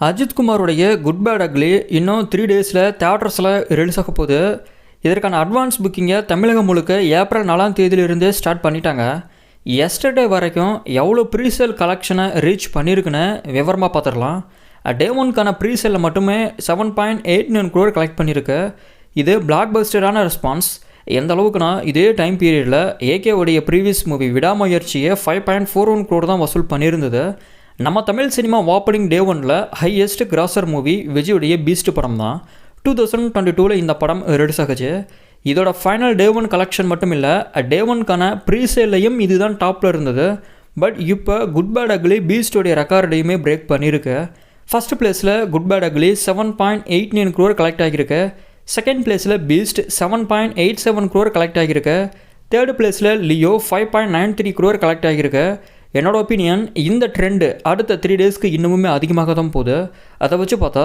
அஜித்குமாருடைய good bad ugly இன்னும் three டேஸில் தேட்டர்ஸில் ரிலீஸ் ஆக போகுது. இதற்கான அட்வான்ஸ் புக்கிங்கை தமிழகம் முழுக்க ஏப்ரல் நாலாம் தேதியிலிருந்தே ஸ்டார்ட் பண்ணிட்டாங்க. எஸ்டர்டே வரைக்கும் எவ்வளோ ப்ரீசேல் கலெக்ஷனை ரீச் பண்ணியிருக்குன்னு விவரமாக பார்த்துடலாம் டே ஒன்க்கான ப்ரீசேலில் மட்டுமே seven point eight nine crore collect பண்ணியிருக்கு இது பிளாக் பஸ்டரான ரெஸ்பான்ஸ் எந்த அளவுக்குனா இதே டைம் பீரியடில் ஏகேவுடைய previous movie விடாமுயற்சியை five point four one crore தான் வசூல் பண்ணியிருந்தது. நம்ம தமிழ் சினிமா ஓப்பனிங் டே ஒனில் ஹையஸ்ட் கிராசர் மூவி விஜயுடைய பீஸ்ட் படம் தான் டூ தௌசண்ட் டுவெண்ட்டி டூவில் இந்த படம் ரிலீஸ் ஆகுச்சு. இதோட ஃபைனல் டே ஒன் கலெக்ஷன் மட்டும் இல்லை டே ஒன்க்கான ப்ரீசேல்லையும் இதுதான் டாப்பில் இருந்தது. பட் இப்போ குட் பேட் அக்லி பீஸ்டோடைய ரெக்கார்டையுமே பிரேக் பண்ணியிருக்கு. ஃபஸ்ட் பிளேஸில் good bad ugly seven point eight nine crore collect ஆகியிருக்கு. செகண்ட் பிளேஸில் Beast seven point eight seven crore collect ஆகியிருக்கு. தேர்ட் பிளேஸில் Leo five point nine three crore collect ஆகியிருக்கு. என்னோட ஒப்பீனியன் இந்த ட்ரெண்டு அடுத்த த்ரீ டேஸ்க்கு இன்னுமுமே அதிகமாக தான் போகுது. அதை வச்சு பார்த்தா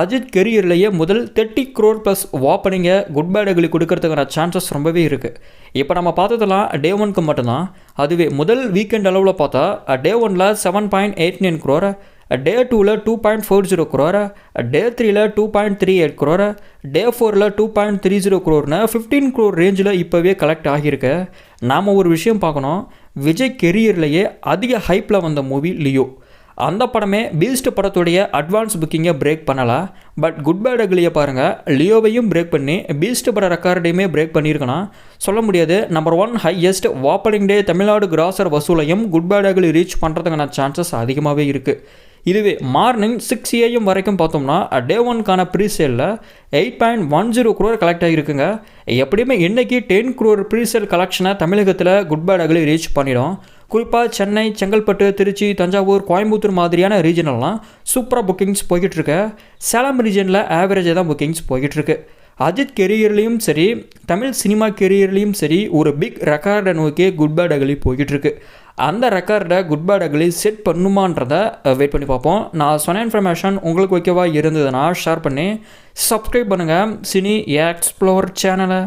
அஜித் கெரியர்லேயே முதல் தேர்ட்டி க்ரோர் ப்ளஸ் ஓப்பனிங்கை குட் பேடுகளை கொடுக்கறதுக்கான சான்சஸ் ரொம்பவே இருக்குது இப்போ நம்ம பார்த்ததெல்லாம் டே ஒன்க்கு மட்டும்தான். அதுவே முதல் வீக்கெண்ட் அளவில் பார்த்தா டே ஒனில் செவன் பாயிண்ட் எயிட் நைன் க்ரோரை டே டூவில் two point four zero crore day த்ரீயில் two point three eight crore day ஃபோரில் டூ பாயிண்ட் த்ரீ ஜீரோ க்ரோர்னு ஃபிஃப்டீன் குரோர் ரேஞ்சில் இப்போவே கலெக்ட் ஆகியிருக்கு. நாம் ஒரு விஷயம் பார்க்கணும். விஜய் கெரியர்லேயே அதிக ஹைப்பில் வந்த மூவி லியோ. அந்த படமே பீஸ்ட் படத்துடைய அட்வான்ஸ் புக்கிங்கை பிரேக் பண்ணலாம் பட் குட் பேட் அக்லியை பாருங்கள் லியோவையும் பிரேக் பண்ணி பீஸ்ட் பட ரெக்கார்டையுமே பிரேக் பண்ணியிருக்கணும் சொல்ல முடியாது. Number one highest opening day Tamil Nadu grosser வசூலையும் good bad ugly reach பண்ணுறதுக்கான சான்சஸ் அதிகமாகவே இருக்குது இதுவே மார்னிங் சிக்ஸ் ஏஎம் வரைக்கும் பார்த்தோம்னா டே ஒன்க்கான ப்ரீசேலில் eight point one zero crore collect ஆகிருக்குங்க எப்படியுமே இன்றைக்கி டென் குரோர் ப்ரீசேல் கலெக்ஷனை தமிழகத்தில் குட் பேட் அகலி ரீச் பண்ணிடும். குறிப்பாக சென்னை செங்கல்பட்டு திருச்சி தஞ்சாவூர் கோயம்புத்தூர் மாதிரியான ரீஜனெல்லாம் சூப்பராக புக்கிங்ஸ் போய்கிட்டுருக்கு. சேலம் ரீஜனில் ஆவரேஜாக தான் புக்கிங்ஸ் போய்கிட்டுருக்கு. அஜித் கெரியர்லேயும் சரி தமிழ் சினிமா கெரியர்லேயும் சரி ஒரு பிக் ரெக்கார்டை நோக்கி குட் பேட் அகலி போய்கிட்டுருக்கு. அந்த ரெக்கார்டை குட் பேட் அக்லி செட் பண்ணுமான்றதை வெயிட் பண்ணி பார்ப்போம். நான் சொன்ன இன்ஃபர்மேஷன் உங்களுக்கு ஓகேவா இருந்ததுன்னா ஷேர் பண்ணி சப்ஸ்கிரைப் பண்ணுங்கள் சினி எக்ஸ்ப்ளோர் சேனலை